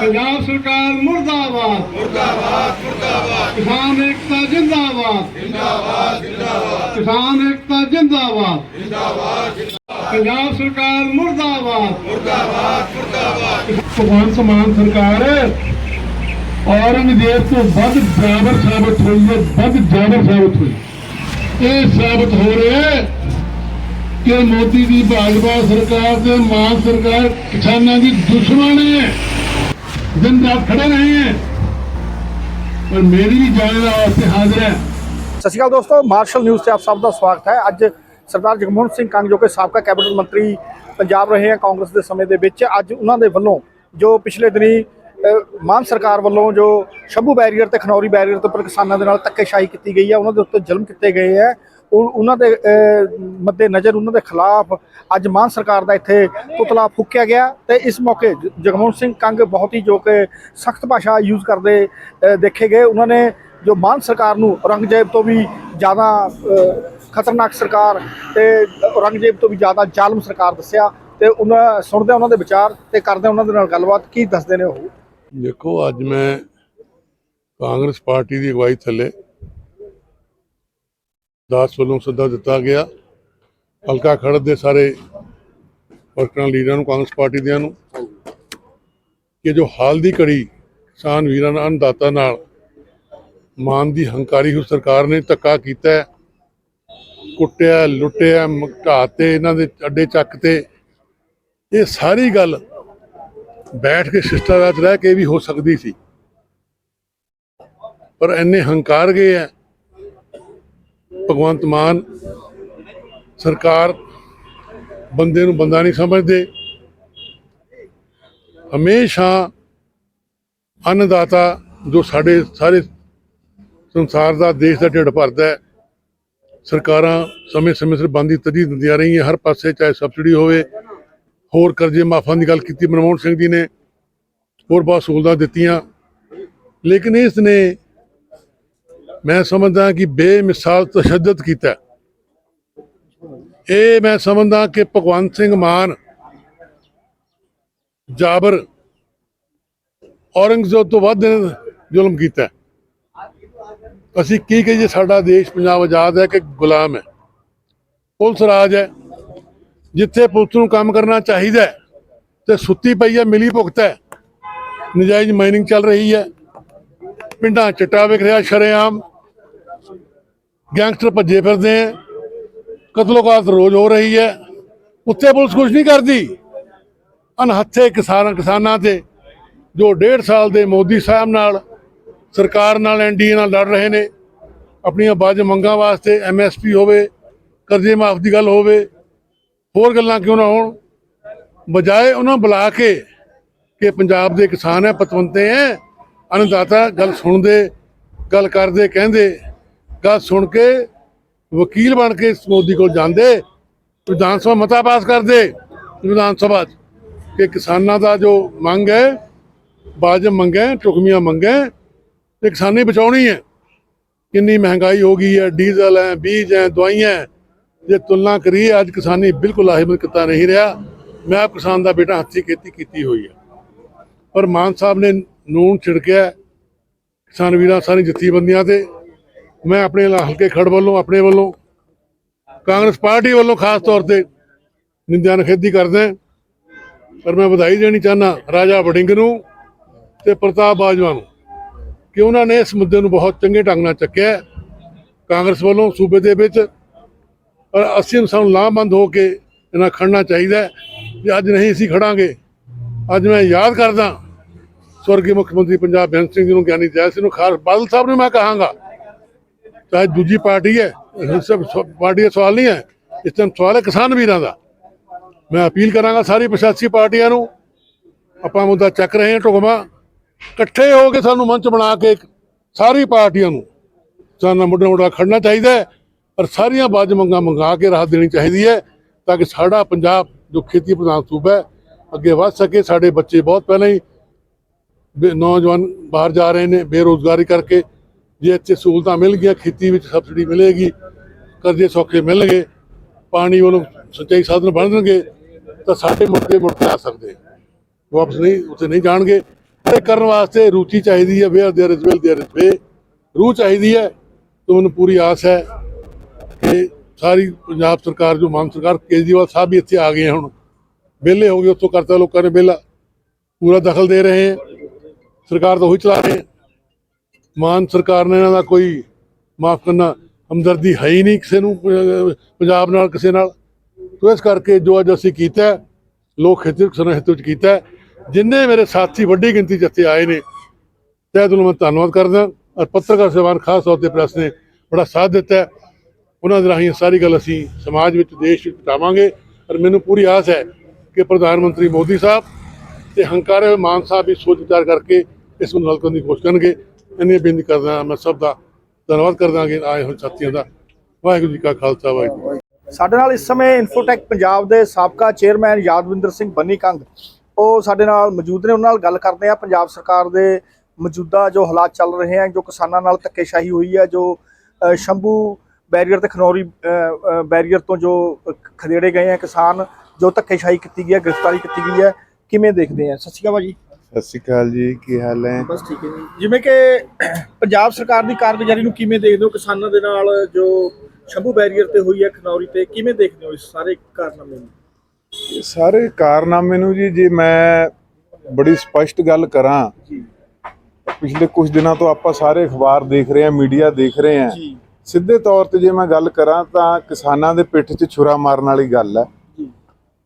ਪੰਜਾਬ ਸਰਕਾਰ ਮੁਰਦਾਬਾਦ। ਮੁਰਦਾਬਾਦ ਮੁਰਦਾਬਾਦ। ਕਿਸਾਨ ਏਕਤਾ ਜਿੰਦਾਬਾਦ। ਜਿੰਦਾਬਾਦ ਜਿੰਦਾਬਾਦ। ਕਿਸਾਨ ਏਕਤਾ ਜਿੰਦਾਬਾਦ। ਜਿੰਦਾਬਾਦ ਪੰਜਾਬ ਸਰਕਾਰ ਮੁਰਦਾਬਾਦ। ਮੁਰਦਾਬਾਦ ਮੁਰਦਾਬਾਦ। ਭਗਵਾਨ ਸਮਾਨ ਸਰਕਾਰ ਔਰੰਗਜ਼ੇਬ ਤੋਂ ਵੱਧ ਜਾਬਰ ਸਾਬਤ ਹੋਈ ਹੈ ਵੱਧ ਜਾਬਰ ਸਾਬਤ ਹੋਈ ਇਹ ਸਾਬਤ ਹੋ ਰਿਹਾ ਹੈ ਕਿ ਮੋਦੀ ਦੀ ਭਾਜਪਾ ਸਰਕਾਰ ਤੇ ਮਾਨ ਸਰਕਾਰ ਕਿਸਾਨਾਂ ਦੀ ਦੁਸ਼ਮਣ ਹੈ। ਦਿਨ ਰਾਤ ਖੜੇ ਰਹੇ ਹੈ। ਪਰ ਮੇਰੀ ਵੀ ਜਾਨ ਦਾ ਵਾਸਤੇ ਹਾਜ਼ਰ ਸਤਿ ਸ਼੍ਰੀ ਅਕਾਲ ਦੋਸਤੋ, ਮਾਰਸ਼ਲ ਨਿਊਜ਼ ਤੇ ਆਪ ਸਭ ਦਾ ਸਵਾਗਤ ਹੈ। ਅੱਜ ਸਰਦਾਰ ਜਗਮੋਹਨ ਸਿੰਘ ਕੰਗ ਜੋ ਕਿ ਸਾਬਕਾ ਕੈਬਨਿਟ ਮੰਤਰੀ ਪੰਜਾਬ ਰਹੇ ਹੈ ਕਾਂਗਰਸ ਦੇ ਸਮੇਂ ਦੇ ਵਿੱਚ, ਅੱਜ ਉਹਨਾਂ ਦੇ ਵੱਲੋਂ ਜੋ ਪਿਛਲੇ ਦਿਨੀ ਮਾਨ ਸਰਕਾਰ ਵੱਲੋਂ ਜੋ ਸ਼ੰਭੂ ਬੈਰੀਅਰ ਤੇ ਖਨੌਰੀ ਬੈਰੀਅਰ ਤੋਂ ਉੱਪਰ ਕਿਸਾਨਾਂ ਦੇ ਨਾਲ ਧੱਕੇਸ਼ਾਹੀ ਕੀਤੀ ਗਈ ਹੈ, ਉਹਨਾਂ ਦੇ ਉੱਤੇ ਜ਼ੁਲਮ ਕੀਤੇ ਗਏ ਹੈ। ਉਹਨਾਂ ਦੇ ਅਹ, ਮੱਦੇ ਨਜ਼ਰ ਉਹਨਾਂ ਦੇ ਖਿਲਾਫ ਅੱਜ ਮਾਨ ਸਰਕਾਰ ਦਾ ਇੱਥੇ ਪੁਤਲਾ ਫੂਕਿਆ ਗਿਆ ਤੇ ਇਸ ਮੌਕੇ ਜ- ਜਗਮੋਹਨ ਸਿੰਘ ਕੰਗ ਬਹੁਤ ਹੀ ਜੋ ਕਿ ਸਖਤ ਭਾਸ਼ਾ ਯੂਜ਼ ਕਰਦੇ ਦੇਖੇ ਗਏ। ਉਹਨਾਂ ਨੇ ਜੋ ਮਾਨ ਸਰਕਾਰ ਨੂੰ ਔਰੰਗਜ਼ੇਬ ਤੋਂ ਵੀ ਜ਼ਿਆਦਾ ਖਤਰਨਾਕ ਸਰਕਾਰ ਤੇ ਔਰੰਗਜ਼ੇਬ ਤੋਂ ਵੀ ਜ਼ਿਆਦਾ ਜ਼ਾਲਮ ਸਰਕਾਰ ਦੱਸਿਆ ਤੇ ਉਹਨਾਂ ਸੁਣਦੇ ਉਹਨਾਂ ਦੇ ਵਿਚਾਰ ਤੇ ਕਰਦੇ ਉਹਨਾਂ ਦੇ ਨਾਲ ਗੱਲਬਾਤ। ਕੀ ਦੱਸਦੇ ਨੇ ਉਹ? ਦੇਖੋ ਅੱਜ ਮੈਂ ਕਾਂਗਰਸ ਪਾਰਟੀ ਦੀ ਅਗਵਾਈ ਥੱਲੇ ਦਾਸ ਵੱਲੋਂ ਸੱਦਾ ਦਿੱਤਾ ਗਿਆ। ਹਲਕਾ ਖੜਦ ਦੇ ਸਾਰੇ ਵਰਕਰਾਂ ਲੀਡਰਾਂ ਨੂੰ ਕਾਂਗਰਸ ਪਾਰਟੀ ਦਿਆਂ ਨੂੰ ਕਿ ਜੋ ਹਾਲ ਦੀ ਘੜੀ ਕਿਸਾਨ ਵੀਰਾਂ ਨਾਲ ਅੰਨਦਾਤਾ ਨਾਲ ਮਾਨ ਦੀ ਹੰਕਾਰੀ ਹੋ ਸਰਕਾਰ ਨੇ ਧੱਕਾ ਕੀਤਾ ਹੈ, ਕੁੱਟਿਆ ਲੁੱਟਿਆ ਮਘਾਤੇ ਇਹਨਾਂ ਦੇ ਅੱਡੇ ਚੱਕ ਤੇ ਇਹ ਸਾਰੀ ਗੱਲ ਬੈਠ ਕੇ ਸ਼ਿਸ਼ਟਾਚਾਰ 'ਚ ਰਹਿ ਕੇ ਵੀ ਹੋ ਸਕਦੀ ਸੀ। ਪਰ ਇੰਨੇ ਹੰਕਾਰ ਗਏ ਹੈ ਭਗਵੰਤ ਮਾਨ ਸਰਕਾਰ ਬੰਦੇ ਨੂੰ ਬੰਦਾ ਨਹੀਂ ਸਮਝਦੇ। ਹਮੇਸ਼ਾ ਅੰਨਦਾਤਾ ਜੋ ਸਾਡੇ ਸਾਰੇ ਸੰਸਾਰ ਦਾ, ਦੇਸ਼ ਦਾ ਢਿੱਡ ਭਰਦਾ ਹੈ, ਸਰਕਾਰਾਂ ਸਮੇਂ ਸਮੇਂ ਸਿਰ ਬੰਦੀ ਤਰਜੀਹ ਦਿੰਦੀਆਂ ਰਹੀਆਂ, ਹਰ ਪਾਸੇ ਚਾਹੇ ਸਬਸਿਡੀ ਹੋਵੇ, ਹੋਰ ਕਰਜ਼ੇ ਮਾਫਾਂ ਦੀ ਗੱਲ ਕੀਤੀ, ਮਨਮੋਹਨ ਸਿੰਘ ਜੀ ਨੇ ਹੋਰ ਬਹੁਤ ਸਹੂਲਤਾਂ ਦਿੱਤੀਆਂ। ਲੇਕਿਨ ਇਸ ਨੇ ਮੈਂ ਸਮਝਦਾ ਕਿ ਬੇਮਿਸਾਲ ਤਸ਼ੱਦਦ ਕੀਤਾ। ਇਹ ਮੈਂ ਸਮਝਦਾ ਕਿ ਭਗਵੰਤ ਸਿੰਘ ਮਾਨ ਜਾਬਰ ਔਰੰਗਜ਼ੇਬ ਤੋਂ ਵੱਧ ਇਹਨੇ ਜ਼ੁਲਮ ਕੀਤਾ। ਅਸੀਂ ਕੀ ਕਹੀਏ ਸਾਡਾ ਦੇਸ਼ ਪੰਜਾਬ ਆਜ਼ਾਦ ਹੈ ਕਿ ਗੁਲਾਮ ਹੈ। ਪੁਲਿਸ ਰਾਜ ਹੈ। ਜਿੱਥੇ ਪੁਲਿਸ ਨੂੰ ਕੰਮ ਕਰਨਾ ਚਾਹੀਦਾ ਹੈ, ਤੇ ਸੁੱਤੀ ਪਈ ਹੈ ਮਿਲੀ ਭੁਗਤ ਹੈ। ਨਜਾਇਜ਼ ਮਾਈਨਿੰਗ ਚੱਲ ਰਹੀ ਹੈ। ਪਿੰਡਾਂ 'ਚ ਚਿੱਟਾ ਵਿਖ ਰਿਹਾ ਸ਼ਰੇਆਮ ਗੈਂਗਸਟਰ ਭੱਜੇ ਫਿਰਦੇ ਹੈ ਕਤਲੋਕਾਤ ਰੋਜ਼ ਹੋ ਰਹੀ ਹੈ। ਉੱਥੇ ਪੁਲਿਸ ਕੁਝ ਨਹੀਂ ਕਰਦੀ। ਅਨਹੱਥੇ ਕਿਸਾਨ ਕਿਸਾਨਾਂ ਤੇ, ਜੋ ਡੇਢ ਸਾਲ ਦੇ ਮੋਦੀ ਸਾਹਿਬ ਨਾਲ, ਸਰਕਾਰ ਨਾਲ ਐਨਡੀਏ ਨਾਲ ਲੜ ਰਹੇ ਨੇ। ਆਪਣੀਆਂ ਬਾਜ ਮੰਗਾਂ ਵਾਸਤੇ ਐਮਐਸਪੀ ਹੋਵੇ, ਕਰਜ਼ੇ ਮਾਫ ਦੀ ਗੱਲ ਹੋਵੇ, ਹੋਰ ਗੱਲਾਂ ਕਿਉਂ ਨਾ ਹੋਣ? ਬਜਾਏ ਉਹਨਾਂ ਬੁਲਾ ਕੇ ਕਿ ਪੰਜਾਬ ਦੇ ਕਿਸਾਨ ਹੈ, ਪਤਵੰਤੇ ਹੈ ਅਨਦਾਤਾ ਗੱਲ ਸੁਣਦੇ, ਗੱਲ ਕਰਦੇ, ਕਹਿੰਦੇ ਗੱਲ ਸੁਣ ਕੇ ਵਕੀਲ ਬਣ ਕੇ ਮੋਦੀ ਕੋਲ ਜਾਂਦੇ, ਵਿਧਾਨ ਸਭਾ ਮਤਾ ਪਾਸ ਕਰਦੇ, ਵਿਧਾਨ ਸਭਾ 'ਚ ਕਿ ਕਿਸਾਨਾਂ ਦਾ ਜੋ ਮੰਗ ਹੈ ਬਾਜਬ ਮੰਗਾਂ ਟੁਕਮੀਆਂ ਮੰਗਾਂ, ਤੇ ਕਿਸਾਨੀ ਬਚਾਉਣੀ ਹੈ। ਕਿੰਨੀ ਮਹਿੰਗਾਈ ਹੋ ਗਈ ਹੈ, ਡੀਜ਼ਲ ਹੈ, ਬੀਜ ਹੈ, ਦਵਾਈਆਂ ਜੇ ਤੁਲਨਾ ਕਰੀਏ, ਅੱਜ ਕਿਸਾਨੀ ਬਿਲਕੁਲ ਲਾਹੇਵੰਦ ਕਿੱਤਾ ਨਹੀਂ ਰਿਹਾ। ਮੈਂ ਆਪ ਕਿਸਾਨ ਦਾ ਬੇਟਾ ਹੱਥੀਂ ਖੇਤੀ ਕੀਤੀ ਹੋਈ ਹੈ। ਪਰ ਮਾਨ ਸਾਹਿਬ ਨੇ ਨੂਨ ਛਿੜਕਿਆ, ਕਿਸਾਨ ਵੀਰਾਂ ਸਾਰੀ ਜਥੇਬੰਦੀਆਂ ਤੇ ਮੈਂ ਆਪਣੇ ਹਲਕੇ ਖੜ ਵੱਲੋਂ, ਆਪਣੇ ਵੱਲੋਂ, ਕਾਂਗਰਸ ਪਾਰਟੀ ਵੱਲੋਂ ਖਾਸ ਤੌਰ ਤੇ ਨਿੰਦਿਆ ਨਿਖੇਧੀ ਕਰਦਾ ਪਰ ਮੈਂ ਵਧਾਈ ਦੇਣੀ ਚਾਹਨਾ ਰਾਜਾ ਵੜਿੰਗ ਨੂੰ ਤੇ ਪ੍ਰਤਾਪ ਬਾਜਵਾ ਨੂੰ ਕਿ ਉਹਨਾਂ ਨੇ ਇਸ ਮੁੱਦੇ ਨੂੰ ਬਹੁਤ ਚੰਗੇ ਢੰਗ ਨਾਲ ਚੱਕਿਆ ਕਾਂਗਰਸ ਵੱਲੋਂ ਸੂਬੇ ਦੇ ਵਿੱਚ ਪਰ ਅਸੀਂ ਸਾਨੂੰ ਲਾਹਬੰਦ ਹੋ ਕੇ ਇਹਨਾਂ ਖੜਨਾ ਚਾਹੀਦਾ ਹੈ। ਕਿ ਅੱਜ ਨਹੀਂ ਅਸੀਂ ਖੜਾਂਗੇ ਅੱਜ ਮੈਂ ਯਾਦ ਕਰਦਾ ਸਵਰਗੀ ਮੁੱਖ ਮੰਤਰੀ ਪੰਜਾਬ ਬੇਅੰਤ ਸਿੰਘ ਜੀ ਨੂੰ, ਗਿਆਨੀ ਜੈ ਸਿੰਘ ਨੂੰ, ਖਾਸ ਬਾਦਲ ਸਾਹਿਬ ਨੂੰ ਮੈਂ ਕਹਾਂਗਾ ਚਾਹੇ ਦੂਜੀ ਪਾਰਟੀ ਹੈ। ਇਹ ਸਭ ਪਾਰਟੀ ਦਾ ਸਵਾਲ ਨਹੀਂ ਹੈ। ਇਸ ਟਾਈਮ ਸਵਾਲ ਹੈ ਕਿਸਾਨ ਵੀਰਾਂ ਦਾ। ਮੈਂ ਅਪੀਲ ਕਰਾਂਗਾ ਸਾਰੀ ਪ੍ਰਸ਼ਾਸਕੀ ਪਾਰਟੀਆਂ ਨੂੰ, ਆਪਾਂ ਮੁੱਦਾ ਚੱਕ ਰਹੇ ਹਾਂ ਢੁਕਮਾ ਇਕੱਠੇ ਹੋ ਕੇ ਸਾਨੂੰ ਮੰਚ ਬਣਾ ਕੇ ਸਾਰੀ ਪਾਰਟੀਆਂ ਨੂੰ ਸਾਨੂੰ ਮੁੱਢਾ ਮੁੱਢਾ ਖੜਨਾ ਚਾਹੀਦਾ ਹੈ ਪਰ ਸਾਰੀਆਂ ਬਾਜ ਮੰਗਾਂ ਮੰਗਾ ਕੇ ਰਾਹਤ ਦੇਣੀ ਚਾਹੀਦੀ ਹੈ ਤਾਂ ਕਿ ਸਾਡਾ ਪੰਜਾਬ, ਜੋ ਖੇਤੀ ਪ੍ਰਧਾਨ ਸੂਬਾ ਹੈ, ਅੱਗੇ ਵੱਧ ਸਕੇ। ਸਾਡੇ ਬੱਚੇ ਬਹੁਤ ਪਹਿਲਾਂ ਹੀ ਨੌਜਵਾਨ ਬਾਹਰ ਜਾ ਰਹੇ ਨੇ ਬੇਰੋਜ਼ਗਾਰੀ ਕਰਕੇ। ਜੇ ਇੱਥੇ ਸਹੂਲਤਾਂ ਮਿਲ ਗਈਆਂ ਖੇਤੀ ਵਿੱਚ ਸਬਸਿਡੀ ਮਿਲੇਗੀ ਕਰਜ਼ੇ ਸੌਖੇ ਮਿਲਣਗੇ ਪਾਣੀ ਵੱਲੋਂ ਸਿੰਚਾਈ ਸਾਧਨ ਬਣਨਗੇ ਤਾਂ ਸਾਡੇ ਮੁੱਦੇ ਮੁੜ ਕੇ ਆ ਸਕਦੇ ਵਾਪਸ ਨਹੀਂ ਉੱਥੇ ਨਹੀਂ ਜਾਣਗੇ ਇਹ ਕਰਨ ਵਾਸਤੇ ਰੁਚੀ ਚਾਹੀਦੀ ਹੈ where there is will there is way ਰੂਹ ਚਾਹੀਦੀ ਹੈ ਤੇ ਮੈਨੂੰ ਪੂਰੀ ਆਸ ਹੈ ਕਿ ਸਾਰੀ ਪੰਜਾਬ ਸਰਕਾਰ ਜੋ ਮਾਨ ਸਰਕਾਰ ਕੇਜਰੀਵਾਲ ਸਾਹਿਬ ਵੀ ਇੱਥੇ ਆ ਗਏ ਹੁਣ ਵਿਹਲੇ ਹੋ ਗਏ ਉੱਥੋਂ ਕਰਤਾ ਲੋਕਾਂ ਨੇ ਵਿਹਲਾ ਪੂਰਾ ਦਖਲ ਦੇ ਰਹੇ ਹੈ ਸਰਕਾਰ ਤਾਂ ਉਹੀ ਚਲਾ ਰਹੇ ਹੈ ਮਾਨ ਸਰਕਾਰ ਨੇ ਇਹਨਾਂ ਦਾ ਕੋਈ ਮਾਫ ਕਰਨਾ ਹਮਦਰਦੀ ਹੈ ਹੀ ਨਹੀਂ ਕਿਸੇ ਨੂੰ, ਪੰਜਾਬ ਨਾਲ, ਕਿਸੇ ਨਾਲ। ਤੋ ਇਸ ਕਰਕੇ ਜੋ ਅੱਜ ਅਸੀਂ ਕੀਤਾ ਲੋਕ ਹਿੱਤ, ਕਿਸਾਨਾਂ ਹਿੱਤ ਵਿੱਚ ਕੀਤਾ ਜਿੰਨੇ ਮੇਰੇ ਸਾਥੀ ਵੱਡੀ ਗਿਣਤੀ 'ਚ ਇੱਥੇ ਆਏ ਨੇ, ਤਹਿ ਦਿਲੋਂ ਮੈਂ ਧੰਨਵਾਦ ਕਰਦਾ ਔਰ ਪੱਤਰਕਾਰ ਸਹਿਬਾਨ ਖਾਸ ਤੌਰ ਤੇ ਪ੍ਰੈਸ ਨੇ ਬੜਾ ਸਾਥ ਦਿੱਤਾ ਉਹਨਾਂ ਦੇ ਰਾਹੀਂ ਸਾਰੀ ਗੱਲ ਅਸੀਂ ਸਮਾਜ ਵਿੱਚ, ਦੇਸ਼ ਵਿੱਚ ਪਹੁੰਚਾਵਾਂਗੇ ਔਰ ਮੈਨੂੰ ਪੂਰੀ ਆਸ ਹੈ ਕਿ ਪ੍ਰਧਾਨ ਮੰਤਰੀ ਮੋਦੀ ਸਾਹਿਬ ਤੇ ਹੰਕਾਰੇ ਹੋਏ ਮਾਨ ਸਾਹਿਬ ਵੀ ਸੋਚ ਵਿਚਾਰ ਕਰਕੇ ਇਸ ਨੂੰ ਹੱਲ ਕਰਨ ਦੀ ਕੋਸ਼ਿਸ਼ ਕਰਨਗੇ। ਇੰਨੀ ਬੇਨਤੀ ਕਰਦਾ ਮੈਂ ਸਭ ਦਾ ਧੰਨਵਾਦ ਕਰਦਾ ਕਿ ਆਏ ਹੋਏ ਸਾਥੀਆਂ ਦਾ। ਵਾਹਿਗੁਰੂ ਜੀ ਕਾ ਖਾਲਸਾ, ਵਾਹਿਗੁਰੂ ਸਾਡੇ ਨਾਲ ਇਸ ਸਮੇਂ ਇਨਫੋਟੈਕ ਪੰਜਾਬ ਦੇ ਸਾਬਕਾ ਚੇਅਰਮੈਨ ਯਾਦਵਿੰਦਰ ਸਿੰਘ ਬੰਨੀ ਕੰਗ ਉਹ ਸਾਡੇ ਨਾਲ ਮੌਜੂਦ ਨੇ, ਉਹਨਾਂ ਨਾਲ ਗੱਲ ਕਰਦੇ ਆ ਪੰਜਾਬ ਸਰਕਾਰ ਦੇ ਮੌਜੂਦਾ ਜੋ ਹਾਲਾਤ ਚੱਲ ਰਹੇ ਹਨ ਜੋ ਕਿਸਾਨਾਂ ਨਾਲ ਧੱਕੇਸ਼ਾਹੀ ਹੋਈ ਹੈ, ਜੋ ਸ਼ੰਭੂ ਬੈਰੀਅਰ ਤੇ ਖਨੌਰੀ ਬੈਰੀਅਰ ਤੋਂ ਜੋ ਖਦੇੜੇ ਗਏ ਆ ਕਿਸਾਨ, ਜੋ ਧੱਕੇਸ਼ਾਹੀ ਕੀਤੀ ਗਈ ਹੈ, ਗ੍ਰਿਫਤਾਰੀ ਕੀਤੀ ਗਈ ਹੈ, ਕਿਵੇਂ ਦੇਖਦੇ ਆ ਸਤਿ ਸ਼੍ਰੀ ਅਕਾਲ ਭਾਜੀ ਸਤਿ ਸ਼੍ਰੀ ਅਕਾਲ ਜੀ ਕੀ ਹਾਲ ਹੈ? ਬਸ ਠੀਕ ਹੈ ਜੀ। ਜਿਵੇਂ ਕਿ ਪੰਜਾਬ ਸਰਕਾਰ ਦੀ ਕਾਰਗੁਜ਼ਾਰੀ ਨੂੰ ਕਿਵੇਂ ਦੇਖਦੇ ਹੋ? ਕਿਸਾਨਾਂ ਦੇ ਨਾਲ ਜੋ ਸ਼ੰਭੂ ਬੈਰੀਅਰ ਤੇ ਹੋਈ ਹੈ ਖਨੌਰੀ ਤੇ ਕਿਵੇਂ ਦੇਖਦੇ ਹੋ ਇਸ ਸਾਰੇ ਕਾਰਨਾਮੇ ਨੂੰ? ਇਹ ਸਾਰੇ ਕਾਰਨਾਮੇ ਨੂੰ ਜੀ ਜੇ ਮੈਂ ਬੜੀ ਸਪਸ਼ਟ ਗੱਲ ਕਰਾਂ ਜੀ। ਪਿਛਲੇ ਕੁਝ ਦਿਨਾਂ ਤੋਂ ਆਪਾਂ ਸਾਰੇ ਅਖਬਾਰ ਦੇਖ ਰਹੇ ਹਾਂ ਮੀਡੀਆ ਦੇਖ ਰਹੇ ਹਾਂ। ਜੀ। ਸਿੱਧੇ ਤੌਰ ਤੇ ਜੇ ਮੈਂ ਗੱਲ ਕਰਾਂ ਤਾਂ ਕਿਸਾਨਾਂ ਦੇ ਪਿੱਠ 'ਚ ਛੁਰਾ ਮਾਰਨ ਵਾਲੀ ਗੱਲ ਹੈ।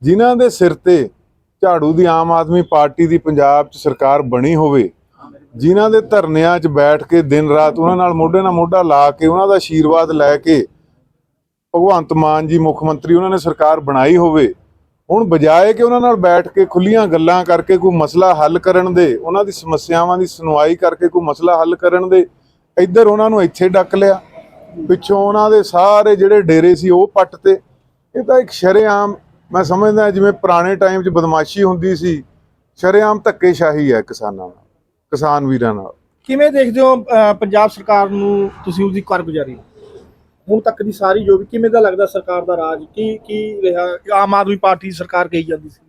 ਜਿਨ੍ਹਾਂ ਦੇ ਸਿਰ ਤੇ ਝਾੜੂ ਦੀ ਆਮ ਆਦਮੀ ਪਾਰਟੀ ਦੀ ਪੰਜਾਬ 'ਚ ਸਰਕਾਰ ਬਣੀ ਹੋਵੇ, ਜਿਨ੍ਹਾਂ ਦੇ ਧਰਨਿਆਂ 'ਚ ਬੈਠ ਕੇ ਦਿਨ ਰਾਤ ਉਹਨਾਂ ਨਾਲ ਮੋਢੇ ਨਾਲ ਮੋਢਾ ਲਾ ਕੇ, ਉਹਨਾਂ ਦਾ ਆਸ਼ੀਰਵਾਦ ਲੈ ਕੇ ਭਗਵੰਤ ਮਾਨ ਜੀ ਮੁੱਖ ਮੰਤਰੀ ਉਹਨਾਂ ਨੇ ਸਰਕਾਰ ਬਣਾਈ ਹੋਵੇ, ਹੁਣ ਬਜਾਏ ਕਿ ਉਹਨਾਂ ਨਾਲ ਬੈਠ ਕੇ ਖੁੱਲੀਆਂ ਗੱਲਾਂ ਕਰਕੇ ਕੋਈ ਮਸਲਾ ਹੱਲ ਕਰਨ ਦੇ, ਉਹਨਾਂ ਦੀ ਸਮੱਸਿਆਵਾਂ ਦੀ ਸੁਣਵਾਈ ਕਰਕੇ ਕੋਈ ਮਸਲਾ ਹੱਲ ਕਰਨ ਦੇ, ਇੱਧਰ ਉਹਨਾਂ ਨੂੰ ਇੱਥੇ ਡੱਕ ਲਿਆ। ਪਿੱਛੋਂ ਉਹਨਾਂ ਦੇ ਸਾਰੇ ਜਿਹੜੇ ਡੇਰੇ ਸੀ ਉਹ ਪੱਟ ਤੇ। ਇਹ ਤਾਂ ਇੱਕ ਸ਼ਰੇਆਮ ਮੈਂ ਸਮਝਦਾ ਜਿਵੇਂ ਪੁਰਾਣੇ ਟਾਈਮ 'ਚ ਬਦਮਾਸ਼ੀ ਹੁੰਦੀ ਸੀ ਸ਼ਰੇਆਮ ਧੱਕੇਸ਼ਾਹੀ ਹੈ ਕਿਸਾਨਾਂ ਨਾਲ ਕਿਸਾਨ ਵੀਰਾਂ ਨਾਲ। ਕਿਵੇਂ ਦੇਖਦੇ ਹੋ ਅਹ, ਪੰਜਾਬ ਸਰਕਾਰ ਨੂੰ ਤੁਸੀਂ ਉਹਦੀ ਕਾਰਗੁਜ਼ਾਰੀ? ਹੁਣ ਤੱਕ ਦੀ ਸਾਰੀ ਜੋ ਵੀ ਕਿਵੇਂ ਦਾ ਲੱਗਦਾ ਸਰਕਾਰ ਦਾ ਰਾਜ? ਕੀ ਕੀ ਰਿਹਾ? ਆਮ ਆਦਮੀ ਪਾਰਟੀ ਦੀ ਸਰਕਾਰ ਕਹੀ ਜਾਂਦੀ ਸੀ।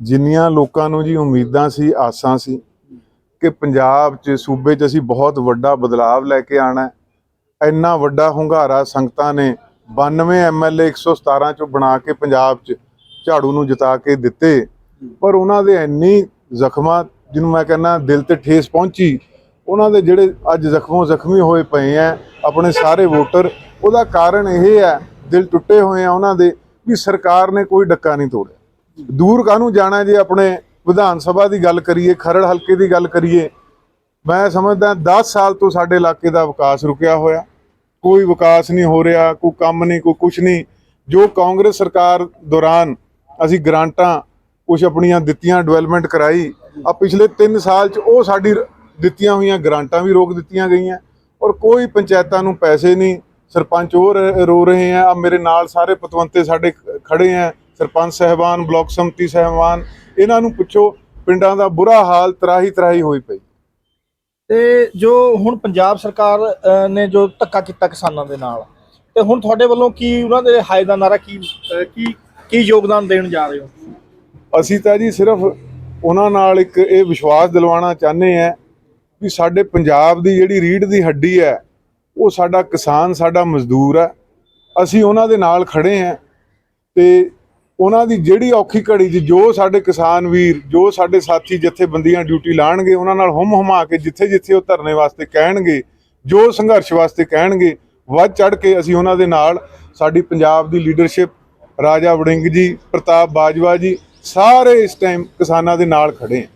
ਜਿੰਨੀਆਂ ਲੋਕਾਂ ਨੂੰ ਜੀ ਉਮੀਦਾਂ ਸੀ ਆਸਾਂ ਸੀ ਕਿ ਪੰਜਾਬ 'ਚ ਸੂਬੇ 'ਚ ਅਸੀਂ ਬਹੁਤ ਵੱਡਾ ਬਦਲਾਵ ਲੈ ਕੇ ਆਣਾ ਹੈ। ਇੰਨਾ ਵੱਡਾ ਹੁੰਗਾਰਾ ਸੰਗਤਾਂ ਨੇ 92 ਐਮਐਲਏ 117 ਚੋਂ ਬਣਾ ਕੇ ਪੰਜਾਬ 'ਚ ਝਾੜੂ ਨੂੰ ਜਿਤਾ ਕੇ ਦਿੱਤੇ। ਪਰ ਉਹਨਾਂ ਦੇ ਇੰਨੀ ਜ਼ਖਮਾਂ ਜਿਹਨੂੰ ਮੈਂ ਕਹਿੰਦਾ ਦਿਲ ਤੇ ਠੇਸ ਪਹੁੰਚੀ, ਉਹਨਾਂ ਦੇ ਜਿਹੜੇ ਅੱਜ ਜ਼ਖਮੋਂ ਜ਼ਖਮੀ ਹੋਏ ਪਏ ਆ ਆਪਣੇ ਸਾਰੇ ਵੋਟਰ, ਉਹਦਾ ਕਾਰਨ ਇਹ ਹੈ ਦਿਲ ਟੁੱਟੇ ਹੋਏ ਆ ਉਹਨਾਂ ਦੇ ਵੀ ਸਰਕਾਰ ਨੇ ਕੋਈ ਡੱਕਾ ਨਹੀਂ ਤੋੜਿਆ। ਦੂਰ ਕਾਹਨੂੰ ਜਾਣਾ ਜੇ ਆਪਣੇ ਵਿਧਾਨ ਸਭਾ ਦੀ ਗੱਲ ਕਰੀਏ, ਖਰੜ ਹਲਕੇ ਦੀ ਗੱਲ ਕਰੀਏ। ਮੈਂ ਸਮਝਦਾ 10 ਸਾਲ ਤੋਂ ਸਾਡੇ ਇਲਾਕੇ ਦਾ ਵਿਕਾਸ ਰੁਕਿਆ ਹੋਇਆ। ਕੋਈ ਵਿਕਾਸ ਨਹੀਂ ਹੋ ਰਿਹਾ, ਕੋਈ ਕੰਮ ਨਹੀਂ, ਕੋਈ ਕੁਝ ਨਹੀਂ। ਜੋ ਕਾਂਗਰਸ ਸਰਕਾਰ ਦੌਰਾਨ ਅਸੀਂ ਗ੍ਰਾਂਟਾਂ ਕੁਝ ਆਪਣੀਆਂ ਦਿੱਤੀਆਂ ਡਿਵੈਲਪਮੈਂਟ ਕਰਾਈ ਆ ਪਿਛਲੇ 3 ਸਾਲ ਚ ਉਹ ਸਾਡੀ ਦਿੱਤੀਆਂ ਹੋਈਆਂ ਗ੍ਰਾਂਟਾਂ ਵੀ ਰੋਕ ਦਿੱਤੀਆਂ ਗਈਆਂ। ਔਰ ਕੋਈ ਪੰਚਾਇਤਾਂ ਨੂੰ ਪੈਸੇ ਨਹੀਂ, ਸਰਪੰਚ ਉਹ ਰੋ ਰਹੇ ਆ ਆ ਮੇਰੇ ਨਾਲ ਸਾਰੇ ਪਤਵੰਤੇ ਸਾਡੇ ਖ- ਖੜੇ ਆ, ਸਰਪੰਚ ਸਹਿਬਾਨ, ਬਲਾਕ ਸੰਮਤੀ ਸਹਿਬਾਨ, ਇਹਨਾਂ ਨੂੰ ਪੁੱਛੋ, ਪਿੰਡਾਂ ਦਾ ਬੁਰਾ ਹਾਲ ਤਰਾਹੀ ਤਰਾਹੀ ਹੋਈ ਪਈ। ਤੇ ਜੋ ਹੁਣ ਪੰਜਾਬ ਸਰਕਾਰ ਨੇ ਜੋ ਧੱਕਾ ਕੀਤਾ ਕਿਸਾਨਾਂ ਦੇ ਨਾਲ, ਤੇ ਹੁਣ ਤੁਹਾਡੇ ਵੱਲੋਂ ਕੀ ਉਹਨਾਂ ਦੇ ਹਾਏ ਦਾ ਨਾਰਾ ਕੀ ਕੀ ਕੀ ਯੋਗਦਾਨ ਦੇਣ ਜਾ ਰਹੇ ਹੋ? ਅਸੀਂ ਤਾਂ ਜੀ ਸਿਰਫ ਉਹਨਾਂ ਨਾਲ ਇੱਕ ਇਹ ਵਿਸ਼ਵਾਸ ਦਿਲਵਾਉਣਾ ਚਾਹੁੰਦੇ ਆ ਵੀ ਸਾਡੇ ਪੰਜਾਬ ਦੀ ਜਿਹੜੀ ਰੀੜ ਦੀ ਹੱਡੀ ਹੈ, ਉਹ ਸਾਡਾ ਕਿਸਾਨ, ਸਾਡਾ ਮਜ਼ਦੂਰ ਹੈ। ਅਸੀਂ ਉਹਨਾਂ ਦੇ ਨਾਲ ਖੜੇ ਆ ਤੇ ਉਹਨਾਂ ਦੀ ਜਿਹੜੀ ਔਖੀ ਘੜੀ 'ਚ ਜੋ ਸਾਡੇ ਕਿਸਾਨ ਵੀਰ, ਜੋ ਸਾਡੇ ਸਾਥੀ ਜਥੇਬੰਦੀਆਂ ਡਿਊਟੀ ਲਾਣਗੇ, ਉਹਨਾਂ ਨਾਲ ਹੁਮ ਹੁਮਾ ਕੇ ਜਿੱਥੇ ਜਿੱਥੇ ਉਹ ਧਰਨੇ ਵਾਸਤੇ ਕਹਿਣਗੇ, ਜੋ ਸੰਘਰਸ਼ ਵਾਸਤੇ ਕਹਿਣਗੇ, ਵੱਧ ਚੜ ਕੇ ਅਸੀਂ ਉਹਨਾਂ ਦੇ ਨਾਲ ਸਾਡੀ ਪੰਜਾਬ ਦੀ ਲੀਡਰਸ਼ਿਪ ਰਾਜਾ ਵੜਿੰਗ ਜੀ, ਪ੍ਰਤਾਪ ਬਾਜਵਾ ਜੀ, ਸਾਰੇ ਇਸ ਟਾਈਮ ਕਿਸਾਨਾਂ ਦੇ ਨਾਲ ਖੜੇ ਆ।